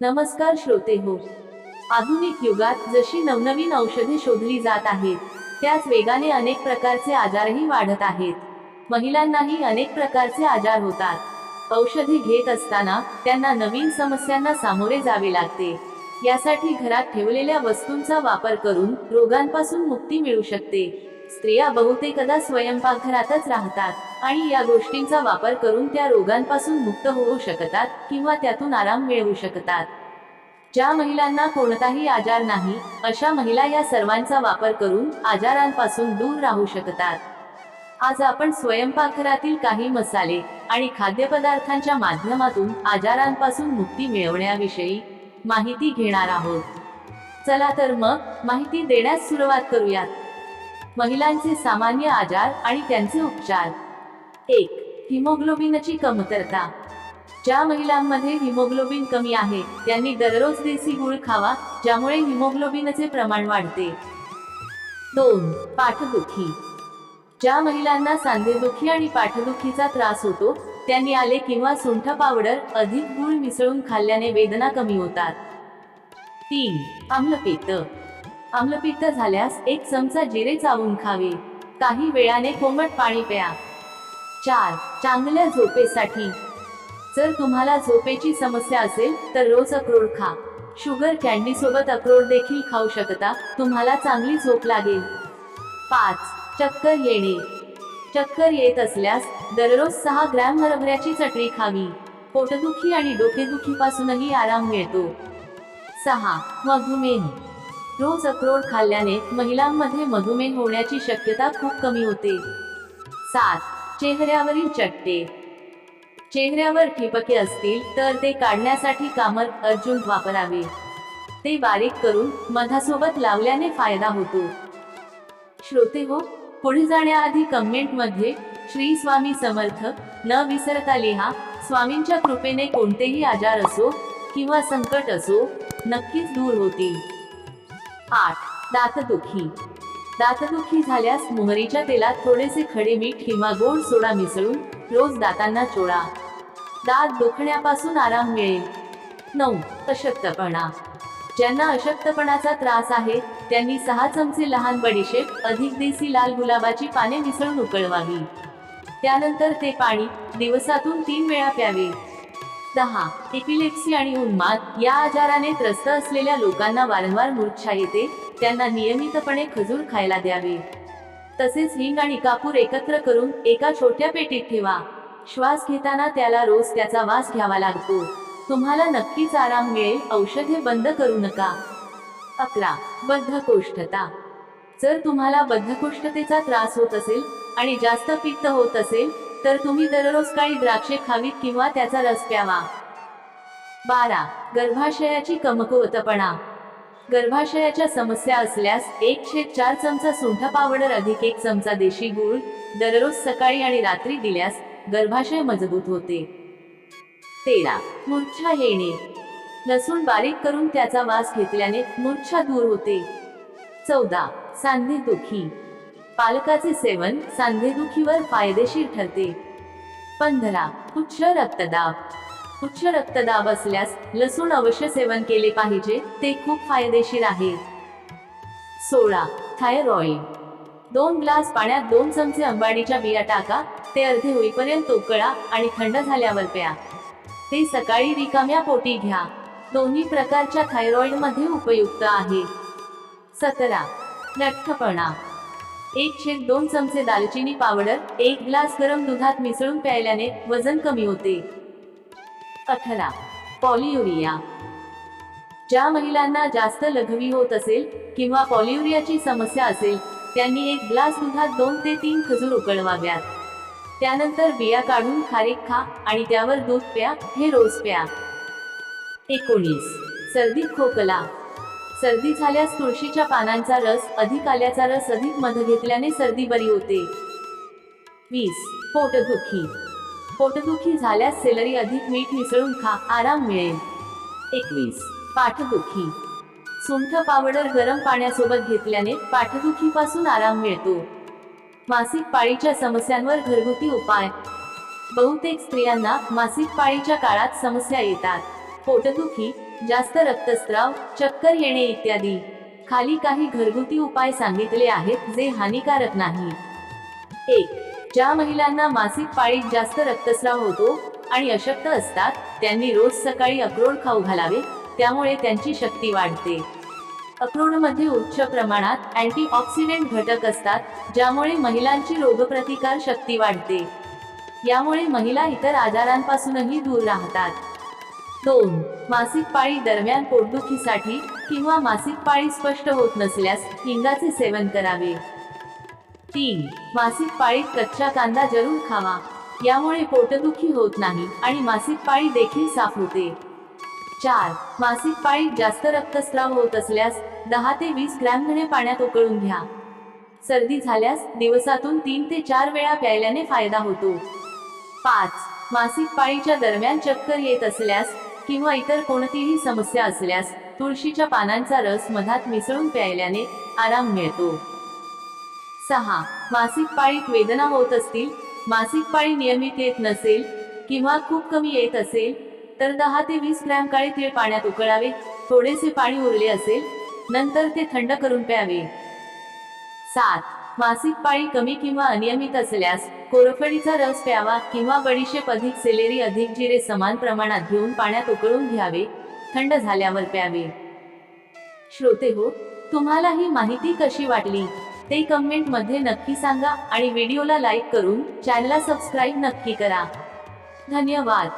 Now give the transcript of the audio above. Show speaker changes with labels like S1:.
S1: नमस्कार श्रोते हो. आधुनिक युगात जशी नवनवीन औषधे शोधली जात आहेत त्याच वेगाने अनेक प्रकारचे आजारही वाढत आहेत. महिलांनाही अनेक प्रकारचे आजार होतात. औषधे घेत असताना त्यांना नवीन समस्यांना सामोरे जावे लागते. यासाठी घरात ठेवलेल्या वस्तूंचा वापर करून रोगांपासून मुक्ती मिळू शकते. स्त्रिया बहुतेकदा स्वयंपाकघरातच राहतात. आणि या गोष्टींचा वापर करून त्या रोगांपासून मुक्त होऊ शकतात किंवा त्यातून आराम मिळवू शकतात. ज्या महिलांना कोणताही आजार नाही अशा महिला या सर्वांचा वापर करून आजारांपासून दूर राहू शकतात. आज आपण स्वयंपाकघरातील काही मसाले आणि खाद्यपदार्थांच्या माध्यमातून आजारांपासून मुक्ती मिळवण्याविषयी माहिती घेणार आहोत. चला तर मग माहिती देण्यास सुरुवात करूयात. महिलांचे सामान्य आजार आणि त्यांचे उपचार. एक हिमोग्लोबिनची कमतरता. ज्या महिलांमध्ये हिमोग्लोबिन कमी आहे त्यांनी दररोज देसी गुळ खावा ज्यामुळे हिमोग्लोबिनचे प्रमाण वाढते. दोन पाठदुखी. ज्या महिलांना सांधेदुखी आणि पाठदुखीचा त्रास होतो त्यांनी आले किंवा सुंठ पावडर अधिक गुळ मिसळून खाल्ल्याने वेदना कमी होतात. तीन आम्लपित्त. आम्लपित्त झाल्यास एक चमचा जिरे चावून खावे. काही वेळाने कोमट पाणी प्या. चार चांगल्या झोपेसाठी. जर तुम्हाला झोपेची समस्या असेल तर रोज अक्रोड खा. शुगर कॅन्डी सोबत अक्रोड देखील खाऊ शकता तुम्हाला चांगली झोप लागेल. पाच चक्कर येणे. चक्कर येत असल्यास दररोज सहा ग्रॅम हरभऱ्याची चटणी खावी. पोटदुखी आणि डोकेदुखीपासूनही आराम मिळतो. सहा मधुमेह. रोज अक्रोड खाल्ल्याने महिलांमध्ये मधुमेह होण्याची शक्यता खूप कमी होते. सात चेहऱ्यावरील चट्टे. चेहऱ्यावर ठिपके असतील तर ते काढण्यासाठी कामर अर्जुन वापरावे. ते बारीक करून मधासोबत लावल्याने फायदा होतो. श्रोते हो पुढे जाण्याआधी कमेंटमध्ये श्री स्वामी समर्थ न विसरता लिहा स्वामींच्या कृपेने कोणतेही आजार असो किंवा संकट असो नक्कीच दूर होतील. आठ दातदुखी. दातदुखी झाल्यास मोहरीच्या तेलात थोडेसे खडे मीठ किंवा गोड सोडा मिसळून रोज दातांना चोळा. दात दुखण्यापासून आराम मिळेल. नऊ अशक्तपणा ज्यांना अशक्तपणाचा त्रास आहे त्यांनी सहा चमचे लहान बडीशेप अधिक देसी लाल गुलाबाची पाने मिसळून उकळवावी. त्यानंतर ते पाणी दिवसातून तीन वेळा प्यावे. दहा एपिलेप्सी आणि उन्माद या आजाराने त्रस्त असलेल्या लोकांना वारंवार मूर्छा येते त्यांना नियमितपणे खजूर खायला द्यावे. तसेच हिंग आणि कापूर एकत्र करून एका छोट्या पेटीत ठेवा. श्वास घेताना त्याला रोज त्याचा वास घ्यावा लागतो. तुम्हाला नक्कीच आराम मिळेल औषधे बंद करू नका. अकरा. बद्धकोष्ठता. जर तुम्हाला बद्धकोष्ठतेचा त्रास होत असेल आणि जास्त पित्त होत असेल तर तुम्ही दररोज काही द्राक्षे खावीत किंवा त्याचा रस प्यावा. बारा. गर्भाशयाची कमकुवतपणा. गर्भाशयाच्या समस्या असल्यास एक छेद चार चमचा सुंठ पावडर अधिक एक चमचा देशी गुळ दररोज सकाळी आणि रात्री दिल्यास गर्भाशय मजबूत होते. तेरा. मूर्छा येणे. लसूण बारीक करून त्याचा वास घेतल्याने मूर्छा दूर होते. चौदा. सांधेदुखी. पालकाचे सेवन सांधेदुखीवर फायदेशीर ठरते. पंधरा. उच्च रक्तदाब. उच्च रक्तदाब असल्यास लसूण अवश्य सेवन केले पाहिजे ते खूप फायदेशीर आहे. सोळा थायरॉइड दोन ग्लास पाण्यात दोन चमचे अंबाडीच्या बिया टाका ते अर्धे होईपर्यंत उकळा आणि थंड झाल्यावर प्या. ते सकाळी रिकाम्या पोटी घ्या. दोन्ही प्रकारच्या थायरॉइडमध्ये उपयुक्त आहे. सतरा लठ्ठपणा एक छेद दोन चमचे दालचिनी पावडर एक ग्लास गरम दुधात मिसळून प्यायल्याने वजन कमी होते. अठरा पॉलियुरिया. ज्या महिलांना जास्त लघवी होत असेल किंवा पॉलियुरियाची समस्या असेल त्यांनी एक ग्लास दुधात दोन ते तीन खजूर उकळवाव्यात. त्यानंतर बिया काढून खारीक खा आणि त्यावर दूध प्या हे रोज प्या. एकोणीस. सर्दी खोकला. सर्दी झाल्यास तुळशीच्या पानांचा रस अधिक आल्याचा रस अधिक मध घेतल्याने सर्दी बरी होते. वीस. पोटदुखी. पोटदुखी झाल्यास सेलरी अधिक मीठ मिसळून खा आराम मिळेल. एकवीस. पाठदुखी. सुंठ पावडर गरम पाण्यासोबत घेतल्याने पाठदुखीपासून आराम मिळतो. मासिक पाळीच्या समस्यांवर घरगुती उपाय. बहुतेक स्त्रियांना मासिक पाळीच्या काळात समस्या येतात. पोटदुखी जास्त रक्तस्राव चक्कर येणे इत्यादी. खाली काही घरगुती उपाय सांगितले आहेत जे हानिकारक नाही. एक. ज्या महिलांना मासिक पाळीत जास्त रक्तस्राव होतो आणि अशक्त असतात त्यांनी रोज सकाळी अक्रोड खाऊ घालावे त्यामुळे त्यांची शक्ती वाढते. अक्रोडमध्ये उच्च प्रमाणात अँटीऑक्सिडेंट घटक असतात ज्यामुळे महिलांची रोगप्रतिकार शक्ती वाढते. यामुळे महिला इतर आजारांपासूनही दूर राहतात. दोन मासिक पाळी दरम्यान पोटदुखीसाठी किंवा मासिक पाळी स्पष्ट होत नसल्यास हिंगाचे सेवन करावे. तीन. मासिक पाळीत कच्चा कांदा जरूर खावा. यामुळे पोटदुखी होत नाही आणि मासिक पाळी देखील साफ होते. चार. मासिक पाळीत जास्त रक्तस्राव होत असल्यास दहा ते वीस ग्रॅम घणे पाण्यात उकळून घ्या. सर्दी झाल्यास दिवसातून तीन ते चार वेळा प्यायल्याने फायदा होतो. पाच. मासिक पाळीच्या दरम्यान चक्कर येत असल्यास किंवा इतर कोणतीही समस्या असल्यास तुळशीच्या पानांचा रस मधात मिसळून प्यायल्याने आराम मिळतो. सहा. मासिक पाळीत वेदना होत असतील मासिक पाळी नियमित येत नसेल किंवा खूप कमी येत असेल तर दहा ते वीस ग्रॅम काळे तीळ पाण्यात उकळावे थोडेसे पाणी उरले असेल नंतर ते थंड करून प्यावे. सात. मासिक पाळी कमी किंवा अनियमित असल्यास कोरफडीचा रस प्यावा किंवा बडीशेप अधिक सेलेरी अधिक जिरे समान प्रमाणात घेऊन पाण्यात उकळून घ्यावे थंड झाल्यावर प्यावे. श्रोते हो तुम्हाला ही माहिती कशी वाटली? ते कमेंटमध्ये नक्की सांगा आणि व्हिडिओला लाईक करून चॅनलला सबस्क्राईब नक्की करा. धन्यवाद.